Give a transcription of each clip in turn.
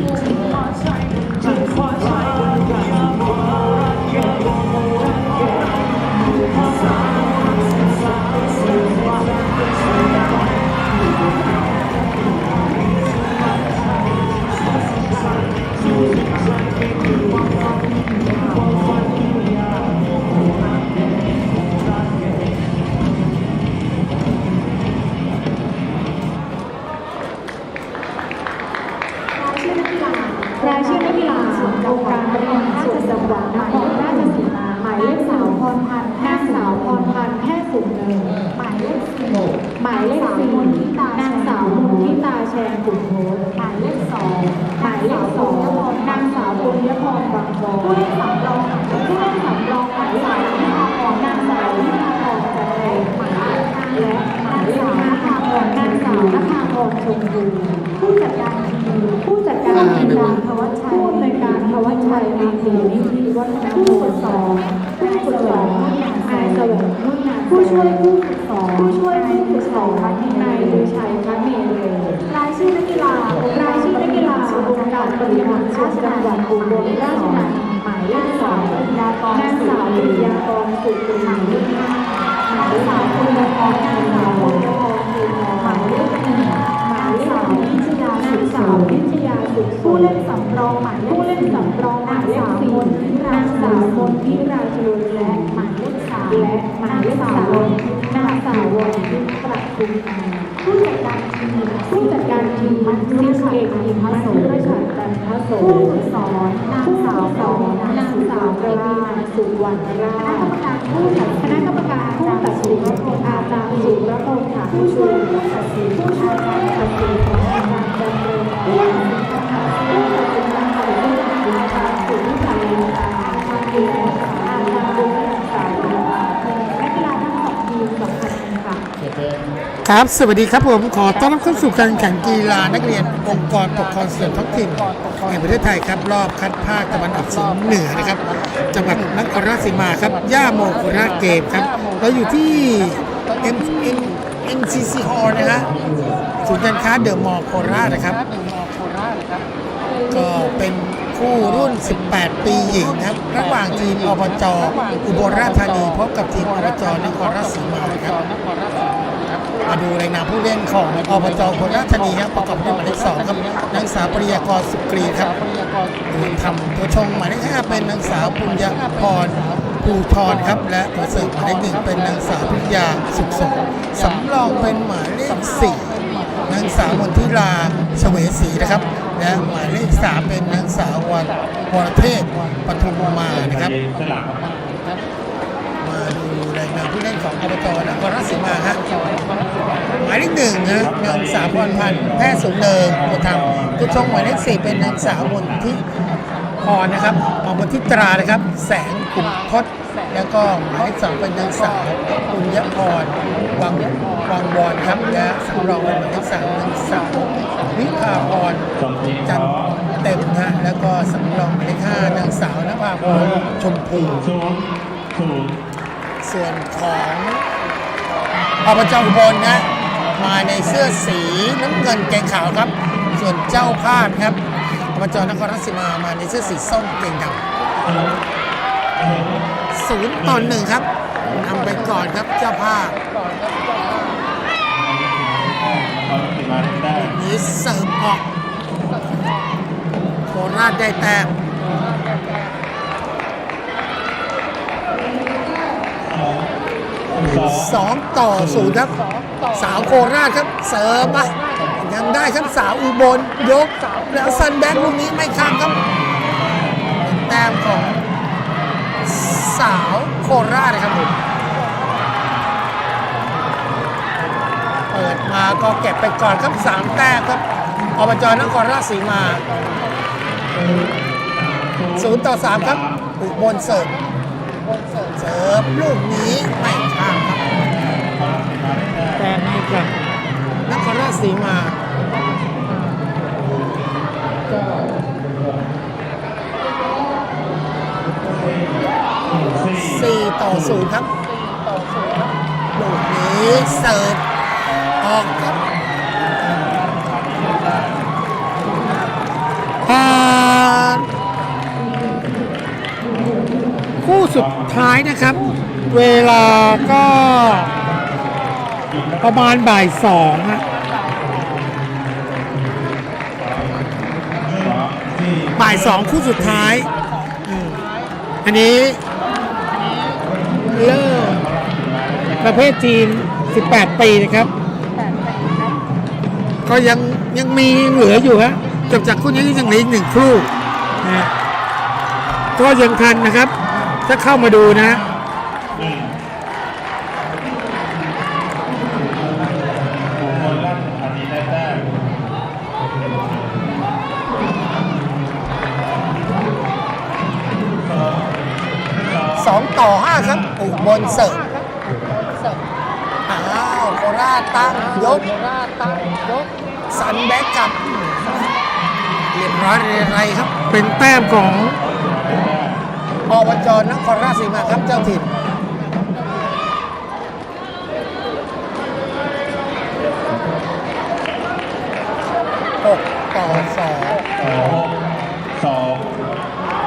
รา แชร์กุลโพสหมายเลขสองหมายเลขสองนางสาวปุญญพรบางโพผู้เล่นสำรองผู้เล่นสำรองหมายเลขสามนางสาววิภาพรจันทร์หมายเลขห้าและหมายเลขห้านางสาวนางสาวนภาพรชมพูผู้จัดการทีมผู้จัดการทีมการทวัชชัยผู้อำนวยการทวัชชัยมีสีนิธิวัฒนผู้ฝึกสอนผู้ฝึกสอนนายสวงมุ่งงานผู้ช่วยผู้ฝึกสอนผู้ช่วยผู้ฝึกสอนนายลือชัยพระเมรุรายชื่อนักกีฬารายชื่อนักกีฬาองค์การ บริการส่วนจังหวัดอุบลราชธานีหมายเลขสองนางสาวปิยากรสุขุมหมายเลขห้า นนางสาวสองนางสาวเระวีณสุวรรณราชคณะกรรมการผู้ตัดสินอาจารย์สุรพงษ์ค่ะผู้ช่วยผู้ตัดสินผู้ช่วยผู้ตัดสินของอาจารย์จำรงผู้ตัดสิน ครับ สวัสดีครับผมขอต้อนรับเข้าสู่การแข่งกีฬานักเรียนองค์กรปกครองส่วนท้องถิ่นแห่งประเทศไทยครับ รอบคัดภาคตะวันออกเฉียงเหนือนะครับ จังหวัดนครราชสีมาครับ ย่าโมโคราชเกมครับ เราอยู่ที่ M M MCC Hall นะฮะศูนย์การค้าเดอะมอลล์โคราชนะครับ ก็เป็นคู่รุ่น 18 ปีหญิงนะครับ ระหว่างทีมอบจอุบลราชธานีพบกับทีมอบจนครราชสีมาครับ มาดูรายนามผู้เล่นของอบจโคราชธานีครับประกอบด้วยหมายเลขสองครับนางสาวปริยากรสุกรีครับทำตัวชงหมายเลขห้าเป็นนางสาวปุญญาพรภูทรครับ และตัวเสริมหมายเลขหนึ่งเป็นนางสาวพิญญาสุขสมสำรองเป็นหมายเลขสี่นางสาวมนทิราเฉวศรีนะครับ และหมายเลขสามเป็นนางสาววันวรเทพปทุมมานะครับามผู้เล่นของอบจนครราชสีมาฮะหมายเลขหนึ่งนะนางสาวพรพันธ์แพทย์สูงเนินตัวทำตัวชงหมายเลขสี่เป็นนางสาวมนทิพรนะครับออกมนทิตรานะครับ แสงขุมทศแล้วก็หมายเลขสองเป็นนางสาวปุญญพรวังวังวอนครับและสำรองเป็นหมายเลขสามนางสาววิภาพรจันเต็มนะแล้วก็สำรองหมายเลขห้านางสาวนภาพรชมพู ส่วนของอบจอุบลนะมาในเสื้อสีน้ำเงินเกงขาวครับ ส่วนเจ้าภาพครับอบจนครราชสีมามาในเสื้อสีส้มเกงดำศูนย์ต่อหนึ่งครับนำไปก่อนครับเจ้าภาพนี้เสริมออกโคราชได้แต้ม สองต่อศูนย์ครับ สาวโคราชครับเสิริมมายังได้ครับสาวอุบลยก แล้วซันแบงค์ลูกนี้ไม่ข้ามครับแต้มของสาวโคราชครับผมเปิดมาก็เก็บไปก่อนครับสามแต้มครับอบจนครราชสีมาศูนย์ต่อสามครับอุบลเสิร์ฟ เสิร์ฟลูกนี้ไม่ข้ามครับแต้มให้กับนครราชสีมาสี่ต่อศูนย์ครับลูกนี้เสิร์ฟ สุดท้ายนะครับ เวลาก็ประมาณบ่ายสองฮะบ่ายสองคู่สุดท้าย อันนี้เลิกประเภททีม18 ปีนะครับ ก็ยังยังมีเหลืออยู่ฮะจบจากคู่นี้ยังเหลืออีกหนึ่งคู่นะฮะก็ยังทันนะครับ ถ้าเข้ามาดูนะสองต่อห้าครับอุบลเสิร์ฟอ้าวโคราชตั้งยก สันแบ็กกลับเรียบร้อยเรียไรครับ เป็นแต้มของ อบจนครราชสีมาครับเจ้าถิ่นหกต่อสองสอง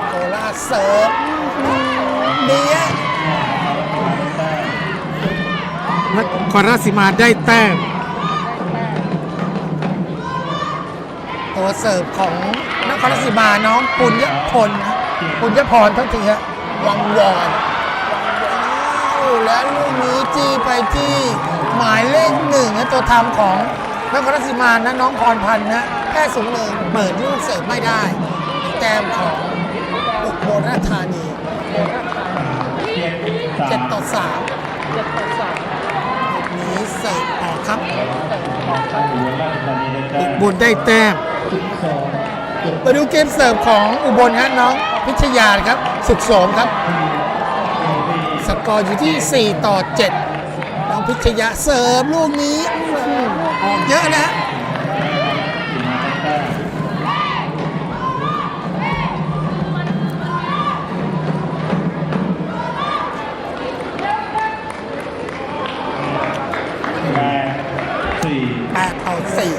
โคราชเสิร์ฟดีอะนครราชสีมาได้แต้มตัวเสิร์ฟของนครราชสีมาน้องปุญญพลนะ ปุญญพรเท่าทีฮะวังวอนอ้าวแล้วลูกนี้จี้ไปจี้หมายเลขหนึ่งนะตัวทำของนครราชสีมานะน้องพรพันธ์นะแค่สูงหนึ่งเปิดลูกเสิร์ฟไม่ได้ แต้มของอุบลราชธานีเจ็ดสามเจ็ดต่อสามลูกนี้เสิร์ฟออกครับอุบลราชธานีได้แต้อุมบลได้แต้มสองเจ็ดมาดูเกมเสิร์ฟของอุบลฮะน้อง พิชยาครับสุขโสมครับ สกอร์อยู่ที่ 4 ต่อ 7 น้องพิชยาเสิร์ฟลูกนี้ออกเยอะนะแปดสี่8ต่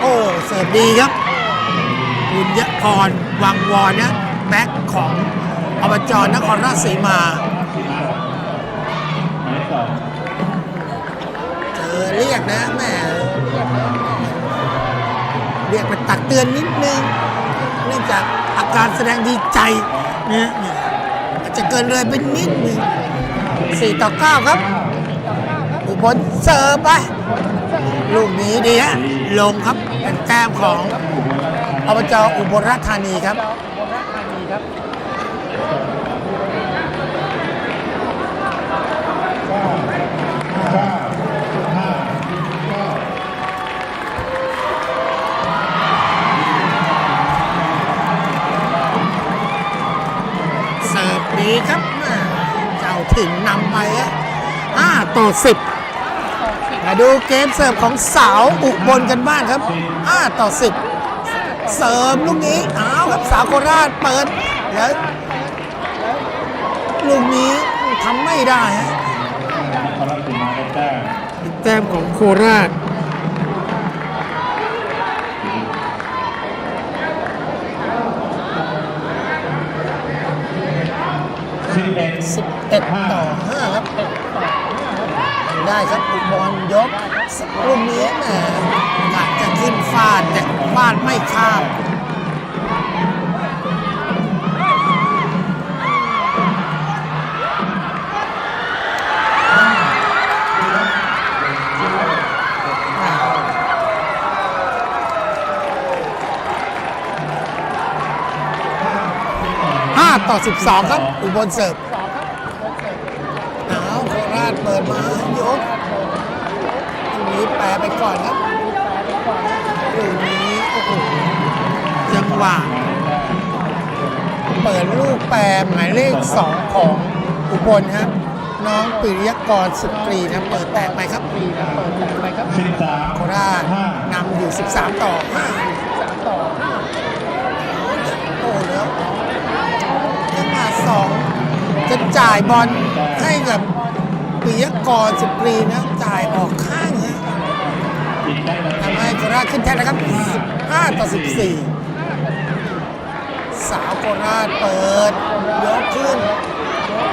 โอ้ เสิร์ฟดีครับบุญยพรวังวอนนะ ของอบจนครราชสีมาเจอเรียกนะแม่เรียกไปตักเตือนนิดนึงเนื่องจากอาการแสดงดีใจนี่ยเนี่อาจจะเกินเลยไปนิดนึง4ต่อ9ครับอุบลเสิร์ฟไปลูกนี้ดีฮะลงครับเป็นแต้มของอบจอุบลราชธานีครับ สิร์ฟดีครับแม่เจ้าถิ่นนำไปฮะ5ต่อ10มาดูเกมเสิร์ฟของสาวอุบลกันบ้างครับ5ต่อ10 เสิร์ฟลูกนี้อ้าวครับสาวโคราชเปิดแล้วลูกนี้ทำไม่ได้ฮะนครราชสีมาได้แต้มแต้มของโคราช ต่อ5ครับได้ครับอุบลยกลูกนี้แหมกจะขึ้นฟาดแต่ฟาดไม่ข้ามต่อ 12 ครับ อุบลเสิร์ฟ เปิดมายกลูกนี้แปรไปก่อนครับลูกนี้โอ้โหจังหวะเปิดลูกแปรหมายเลข2ของอุบลครับ น้องปิริยกรสุกรีนะเปิดแตกไปครับสิบสามโคราชห้านำอยู่13ต่อ5โอ้แล้วยังมาสองจะจ่ายบอลให้กับ ปิยกรสุกรีนะจ่ายออกข้างฮะอีกได้เลยทำให้โคราชขึ้นแทนนะครับ 15 ต่อ 14 สาวโคราชเปิด ยกขึ้น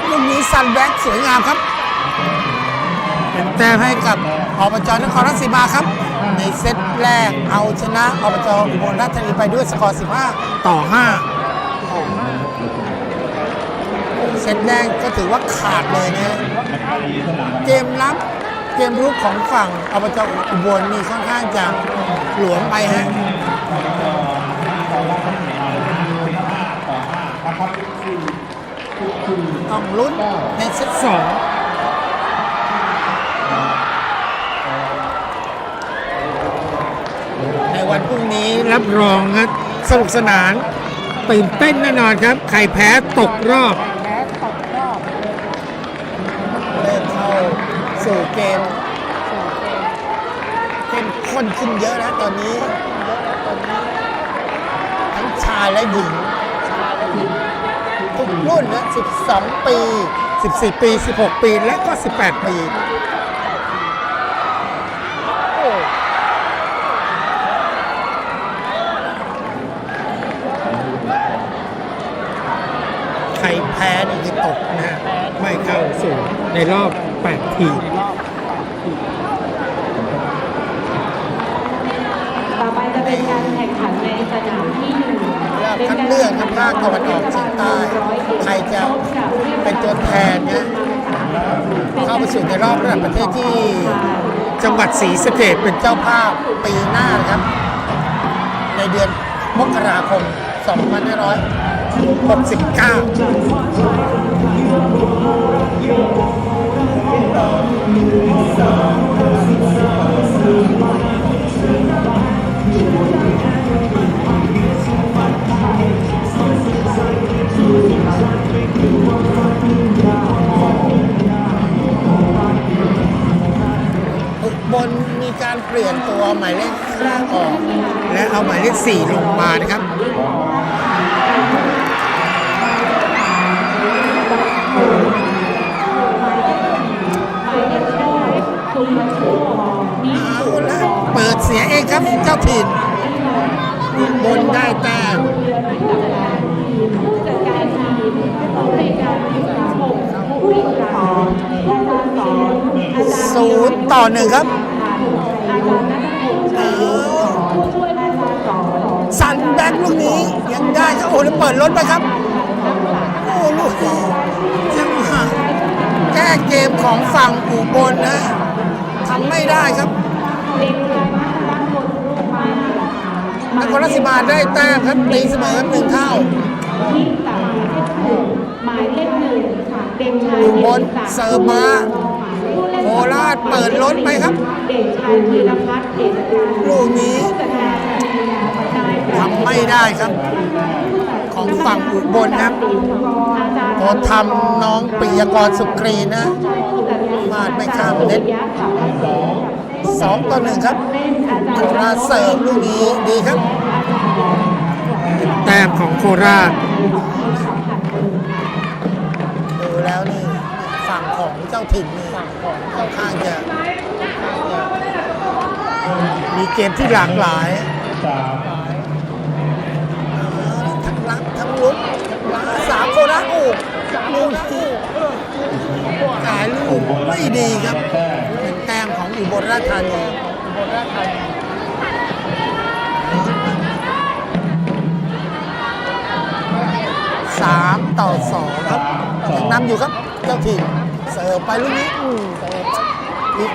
ลูกนี้ซันแบ็กสวยงามครับเป็นแต้มให้กับอบจนครราชสีมาครับ ในเซตแรกเอาชนะอบจอุบลราชธานีไปด้วยสกอร์ 15 ต่อ 5 เซตแรกก็ถือว่าขาดเลยนะเกมรับเกมรุกของฝั่งอบจอุบลนี่ค่อนข้างจะหลวมไปฮะนะครับต้องลุ้นในเซตสองในวันพรุ่งนี้รับรองครับสนุกสนานตื่นเต้นแน่นอนครับ ใครแพ้ตกรอบ เริ่มเข้า สู่เกมเข้มข้นขึ้นเยอะนะตอนนี้ ทั้งชายและหญิงทุกรุ่นนะ 12 ปี 14 ปี 16 ปี และก็ 18 ปีใครแพ้นี่คือตกนะฮะไม่เข้าสู่ในรอบ 8 ทีมต่อไปจะเป็นการแข่งขันในสนามที่หนึ่งรอบคัดเลือกครับภาคตะวันออกเฉียงใต้ใครจะเป็นตัวแทนเนี่ยเข้าไปสู่ในรอบระดับประเทศที่ จังหวัดศรีสะเกดเป็นเจ้าภาพปีหน้านะครับ ในเดือนมกราคม 2569 Song, song, song, song, song. ศูนย์ต่อหนึ่งครับอาจารย์นัทพงศ์ชัยผู้ช่วยอาจารย์สอนสันแบ็กลูกนี้ยังได้ครับโอ้แล้วเปิดรถไปครับ โอ้ลูกนี้ยังหาแก้เกมของฝั่งอุบลนะทำไม่ได้ครับเด็กชายมัธยมรูปมานครราชสีมาได้แต้มครับตีเสมอหนึ่งเท่าที่ตัดหมายเลขหนึ่งค่ะเด็กชายอุบลเสิร์ฟมาโค ราชเปิดรถไปครับเด็กชายธีรพัฒน์เอกการลูกนี้ผู้จัดการทีมนายทำไม่ได้ครับ ของฝั่งอุบลนะครับอาจารย์พอทำน้องปิยกรสุกรีนะผู้จัดการมาดไม่ข้ามเน็ตยักษ์ค่ะสองต่อหนึ่งครับเป็นอาจารโคย์ราชเสริมลูกนี้ดีครับ แต้มของโคราชดูแล้วนี่ฝั่งของเจ้าถิ่นนี่ ค่อนข้างจะมีเกมที่หลากหลายสามทั้งรับทั้งลุกสามโคราชโอ้ลูกที่หายลูกไม่ดีครับแต้มเป็นแต้มของอุบลราชธานีสามต่อสองครับยังนำอยู่ครับ เจ้าถิ่น เสิร์ฟไปลูกนี้อืมนี่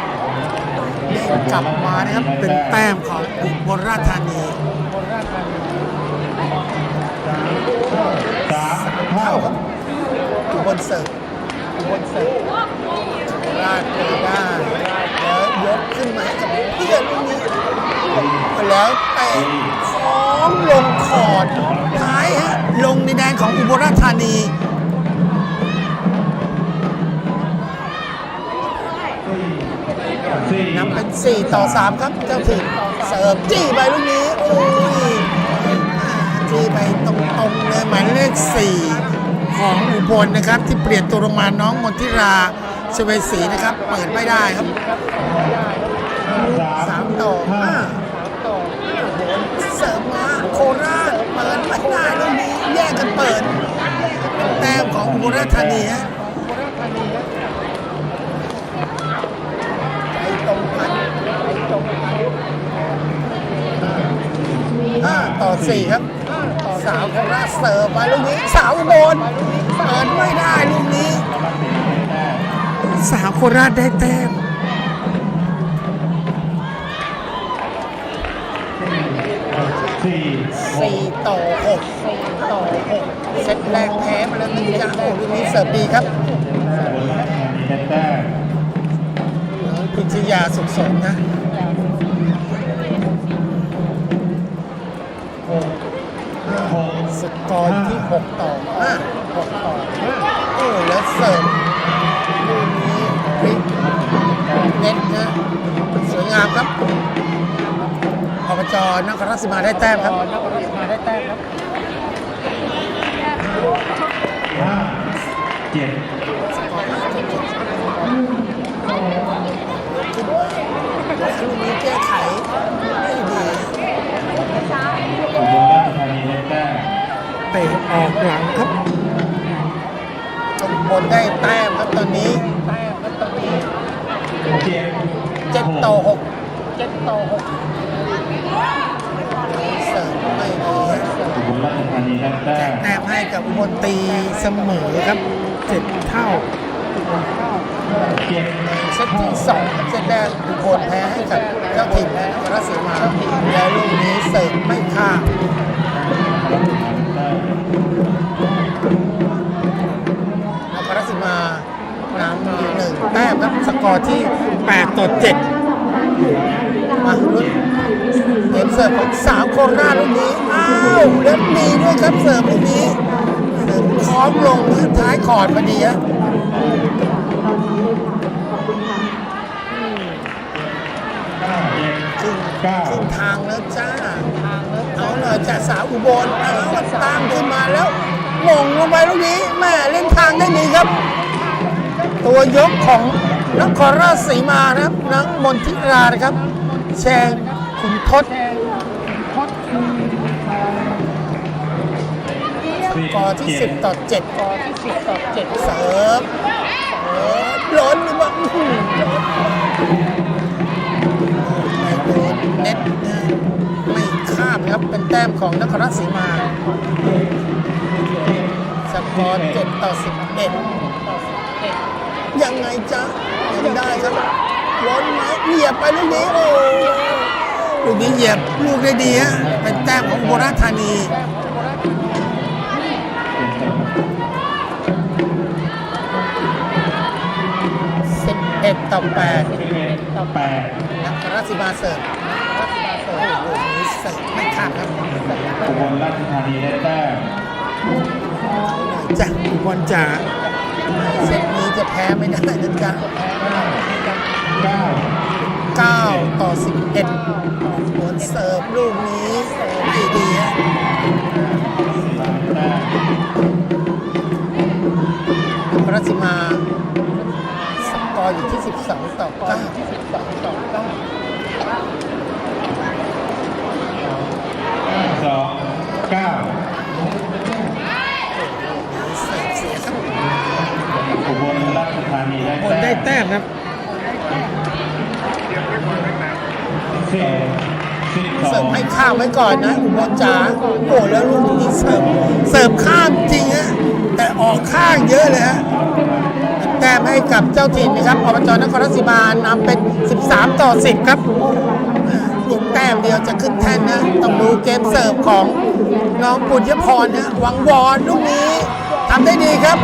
เด้งกลับมานะครับ เป็นแต้มของอุบลราชธานีสามเท่าเท่าครับอุบลเสิร์ฟอุบลเสิร์ฟราดไปได้แล้วยกขึ้นมาให้กับเพื่อนลูกนี้แล้วเตะคล้องลงขอดท้ายฮะลงในแดนของอุบลราชธานี เป็น 4 ต่อ 3 ครับ เจ้าถิ่นเสิร์ฟจี้ไปลูกนี้ โอ้ยจี้ไปตรงๆเลยหมายเลข 4 ของอุบลนะครับ ที่เปลี่ยนตัวลงมาน้องมนทิราชเวสีนะครับ เปิดไม่ได้ครับสามสามต่อห้าเสิริมมาโคราชเปิดไม่ได้ตรงนี้แยกกันเปิดแต้มของอุบลราชธานีฮะ 5 ต่อ 4 ครับ ต่อ3โคราชเสิร์ฟไปลูกนี้สาวบนเปิดไม่ได้ลูกนี้ สาวโคราชได้แต้มสี่ต่อหกต่อหกเซตแรกแพ้มาแล้วนี่จ้าโอ้ลูกนี้เสิร์ฟดีครับพิชยาสุขสมนะ สกอร์อยู่ที่ 6 ต่อ5 6ต่อ5โอ้แล้วเสิร์ฟลูกนี้พลิกเน็ตนะสวยงามครับอบจนครราชสีมาได้แต้มครับนครราชสีมาได้แต้มครับห้าเจ็ด สกอร์5ต่อ7ขึ้นมาลูกนี้แก้ไขไม่ดี อุบลราชธานีได้แต้ม เตะออกหลังครับตรงบนได้แต้มครับตอนนี้แต้มครับตอนนี้เจ็ดเจ็ดต่อหกเจ็ดต่อหกเสิร์ฟไม่ดีฮะอุบลราชธานีได้แต้มแต้มให้กับอุบลตีเสมอครับเจ็ดเท่าเจ็ดเซตที่สองครับเซตแรกอุบลแพ้ให้กับเจ้าถิ่นและนครราชสีมาแล้วลูกนี้เสิร์ฟไม่ข้าม ต้มครับสกอร์ที่ 8 ต่อ 7 มาลุ้นเกมเสิร์ฟของสาวโคราชลูกนี้ อ้าวแล้วมีด้วยครับเสิร์ฟลูกนี้เสิร์ฟคล้องลงท้ายคอร์ดพอดีฮะเจ็ดครึ่งเก้าครึ่งทางแล้วจ้าเอาเลยจากสาวอุบลเอาตามขึ้นมาแล้วมงลงไปลูกนี้แม่เล่นทางได้ดีครับ ตัวยกของนครราชสีมานะครับนักมนทิรานะครับ แชงขุนทศสี่กอที่เจ็ด10 ต่อ 7กอที่ 10 ต่อ 7 เสิร์ฟเสิร์ฟล้นหรือว่าอื้อหือไม่โดนเน็ตนะไม่ข้ามครับ เป็นแต้มของนครราชสีมา สกอร์7ต่อ 11 ยังไงจ๊ะยังได้ครับล้นไหมเหยียบไปลูกนี้โอ้ลูกนี้เหยียบลูกได้ดีฮะเป็นแต้มของโบราชธานีสิบเอ็ดต่อแปดต่อแปดนักราชบาเสิร์ฟราชบาเสิร์ฟโอ้โหนี่เสิร์ฟไม่ข้ามครับอุบลราชธานีได้แต้มจ้ะบอลจ๋า เซตนี้จะแพ้ไม่ได้เหมือนกัน9ต่อ 11ผลเสิร์ฟลูกนี้ดีดีฮะพระสิมาสกอร์อยู่ที่ 12 ต่อ9ต่อ9 9 นีได้บอลได้แต้มครับสิบสิบสเสิอร์ฟงให้ข้ามไว้ก่อนนะอุบลจ๋าโอ้แล้วลูกนี้เสิร์ฟเสิร์ฟข้ามจริงฮะแต่ออกข้างเยอะเลยฮะเป็นแต้มให้กับเจ้าถิ่นนะครับอบจนครราชสีมานำเป็น 13 ต่อ 10 ครับอีกแต้มเดียวจะขึ้นแท่นนะ ต้องดูเกมเสิร์ฟของน้องปุญญพรนะหวังวอนลูกนี้ทำได้ดีครับ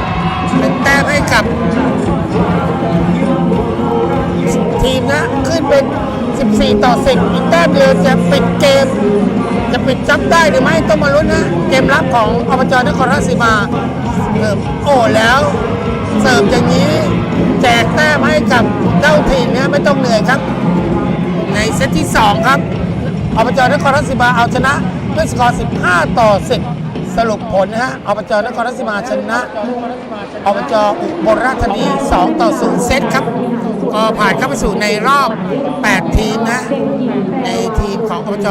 เป็นแต้มให้กับ ทีมนะขึ้นเป็น 14 ต่อ 10 อีกแต้มเดียวจะปิดเกม จะปิดจับได้หรือไม่ต้องมาลุ้นนะ เกมรับของอบจนครราชสีมาเสิร์ฟโอ้แล้วเสิร์ฟอย่างนี้ แจกแต้มให้กับเจ้าทีมนะไม่ต้องเหนื่อยครับ ในเซตที่ 2 ครับอบจนครราชสีมาเอาชนะด้วยสกอร์ 15 ต่อ 10สรุปผลนะฮะอบจนครราชสีมาชนะอบจอุบลราชธานี 2 ต่อ 0 เซตครับ ก็ผ่านเข้าไปสู่ในรอบ 8 ทีมนะ ในทีมของอบจ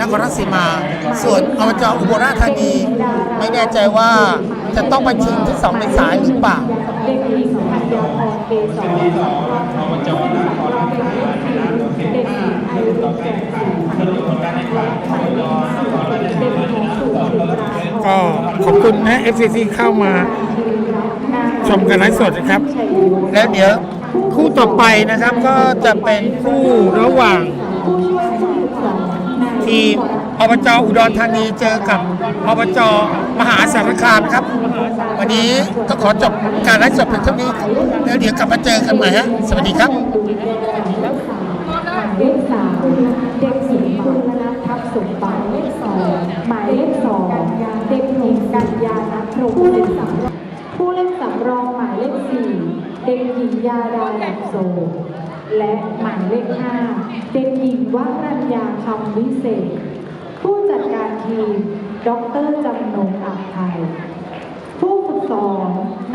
นครราชสีมา ส่วนอบจอุบลราชธานี ไม่แน่ใจว่าจะต้องไปชิงที่ 2 ในสายหรือเปล่าเด็กหญิงธัญญาพรเกษรที่สองอบจนครราชสีมาชนะโดยเสียงเด็กหญิงไอรินแสงสีสรุปผลการแข่งขันอบจนครราชสีมาชนะสองต่อศูนย์ก็ขอบคุณนะ FCC เข้ามาชมกันไลฟ์สดนะครับ แล้วเดี๋ยว คู่ต่อไปนะครับก็จะเป็นคู่ระหว่างผู้ช่วยผู้ฝึกสอนนายทีมอบจอุดรธานีเจอกับอบจมหาสารคามครับ วันนี้ก็ขอจบการไลฟ์สดเพียงเท่านี้แล้วเดี๋ยวกลับมาเจอกันใหม่ฮะสวัสดีครับ หมายเลขสามเด็กหญิงคุณนัททัพสมบัติเลขสองหมายเลขสองเด็กหญิงกัญญาณพรหมศิลป์ผู้เล่นสำรองหมายเลขสี่เด็กหญิง ยาดาแหลมโซ และหมายเลขห้าเด็กหญิงวรัญญาคำวิเศษ ผู้จัดการทีม ดรจำนงอักไทยผู้ฝึกสอน